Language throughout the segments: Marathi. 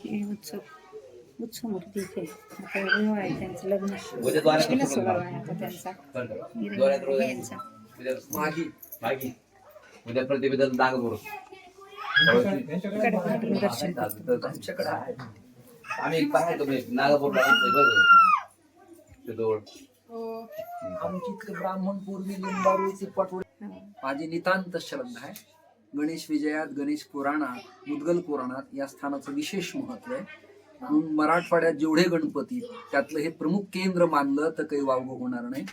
हे उत्सव मूर्ती इथे आता विवाह आहे त्यांचं लग्न. उद्या द्वारात पहिला उत्सव सोहळा करणार. आहे आता त्यांचा. बरं. डोळ्यात रोज हे यांचा. उद्या मागी मागी उद्या प्रतिबद्दल नागपूर इकडे पाठवून दर्शन आमच्याकडे आहे. आम्ही पाहायचो म्हणजे नागपूरला जातोय बरं ते जवळ. आमची इथले ब्राह्मण पूर्वी लिंबारूचे पटोळे हो. माझी नितांत श्रद्धा आहे. गणेश विजयात गणेश पुराणात मुद्गल पुराणात या स्थानाचं विशेष महत्त्व आहे. म्हणून मराठवाड्यात जेवढे गणपती त्यातलं हे प्रमुख केंद्र मानलं तर काही वावगं होणार नाही.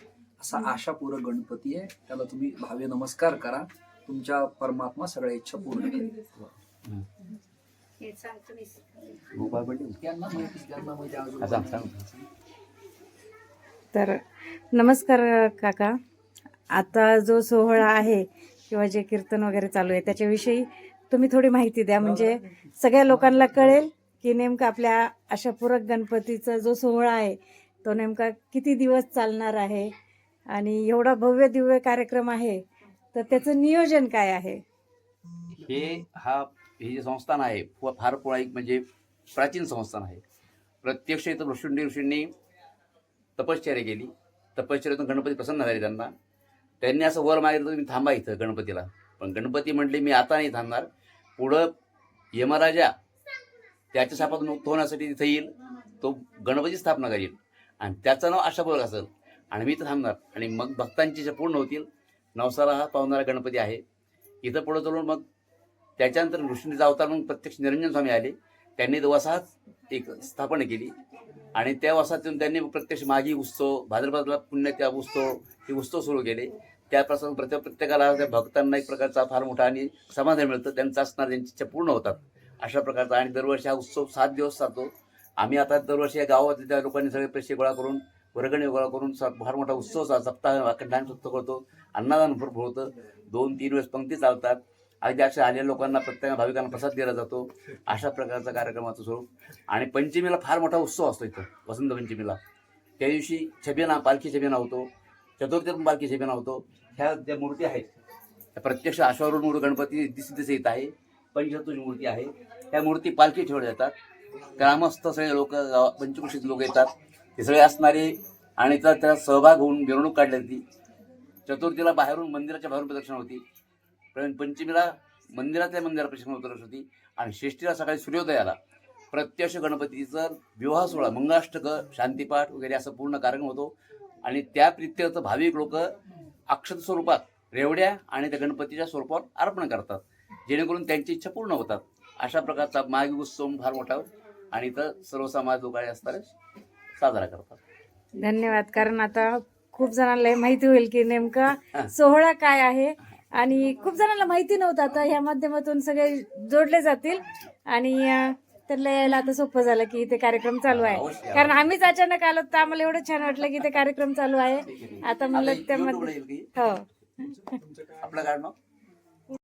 असा आशापूरक गणपती आहे. त्याला तुम्ही भावे नमस्कार करा. तुमच्या परमात्मा सगळ्या इच्छा पूर्ण करेल. तर नमस्कार काका. आता जो सोहळा आहे किंवा जे कीर्तन वगैरे चालू आहे त्याच्याविषयी तुम्ही थोडी माहिती द्या. म्हणजे सगळ्या लोकांना कळेल की नेमका आपल्या अशा पूरक गणपतीचा जो सोहळा आहे तो नेमका किती दिवस चालणार आहे? आणि एवढा भव्य दिव्य कार्यक्रम आहे तर त्याचं नियोजन काय आहे? हे हा हे जे संस्थान आहे फार पौराणिक म्हणजे प्राचीन संस्थान आहे. प्रत्यक्ष इथं ऋषुंडी ऋषींनी तपश्चर्या केली. तपश्चर्यातून गणपती प्रसन्न झाले त्यांना. त्यांनी असं वर मागितलं तुम्ही थांबा इथं गणपतीला. पण गणपती म्हटले मी आता नाही थांबणार. पुढं यमराजा त्याच्या सापातून मुक्त होण्यासाठी तिथं येईल. तो गणपती स्थापना करील आणि त्याचं नाव आशापूर्वक असेल. आणि मी तर थांबणार. आणि मग भक्तांची इच्छा पूर्ण होतील. नवसाला हा पावणारा गणपती आहे. इथं पुढं चालून मग त्याच्यानंतर ऋषींचा अवतार म्हणून प्रत्यक्ष निरंजन स्वामी आले. त्यांनी वसाहत एक स्थापना केली. आणि त्या वसाहतून त्यांनी प्रत्यक्ष माघी उत्सव भाद्रपदाला पुण्यत्या उत्सव हे उत्सव सुरू केले. त्यापासून प्रत्येक प्रत्येकाला त्या भक्तांना एक प्रकारचा फार मोठा आणि समाधान मिळतं. त्यांचं असणार त्यांची इच्छा पूर्ण होतात. अशा प्रकारचा आणि दरवर्षी हा उत्सव सात दिवस चालतो. आम्ही आता दरवर्षी या गावात त्या लोकांनी सगळे पैसे गोळा करून वर्गणी गोळा करून फार मोठा उत्सव सप्ताह अखंडान सप्ताह करतो. अन्नदान भरपूर होतं. दोन तीन वेळेस पंक्ती चालतात. अगदी अशा आलेल्या लोकांना प्रत्येक भाविकांना प्रसाद दिला जातो. अशा प्रकारचा कार्यक्रमाचं स्वरूप आणि पंचमीला फार मोठा उत्सव असतो इथं. वसंत पंचमीला. त्या दिवशी छबिना पालखी छबिना होतो. चतुर्थी पण होतो. ह्या ज्या मूर्ती आहेत त्या प्रत्यक्ष अश्वारूढ मूळ गणपती दिस दिस येत आहे. पंचतुज मूर्ती आहे. त्या मूर्ती पालखी ठेवल्या जातात. ग्रामस्थ सगळे लोक पंचकृषीत लोक येतात. ते सगळे असणारे आणि त्या त्याला सहभाग होऊन मिरवणूक काढली जाते. चतुर्थीला बाहेरून मंदिराच्या बाहेरून प्रदक्षिणा होती. पण पंचमीला मंदिरातल्या मंदिरात प्रदक्षिणा उतरत होती. आणि षष्टीला सकाळी सूर्योदयाला प्रत्यक्ष गणपतीचं विवाह सोहळा मंगळाष्टक शांतीपाठ वगैरे असं पूर्ण कार्यक्रम होतो. आणि त्या प्रित्यर्थ भाविक लोक अक्षत स्वरूपात रेवड्या आणि त्या गणपतीच्या स्वरूपावर अर्पण करतात. जेणेकरून त्यांची इच्छा पूर्ण होतात. अशा प्रकारचा माघी उत्सव फार मोठा आणि इथं सर्व समाज लोक असताना साजरा करतात. धन्यवाद. कारण आता खूप जणांना माहिती होईल की नेमका. सोहळा काय आहे आणि खूप जणांना माहिती नव्हतं. आता ह्या माध्यमातून सगळे जोडले जातील. आणि त्यांना यायला आता सोपं झालं की इथे कार्यक्रम चालू आहे. कारण आम्हीच अचानक आलो तर आम्हाला एवढं छान वाटलं की इथे कार्यक्रम चालू आहे. आता म्हणलं त्यामध्ये? हो. आपलं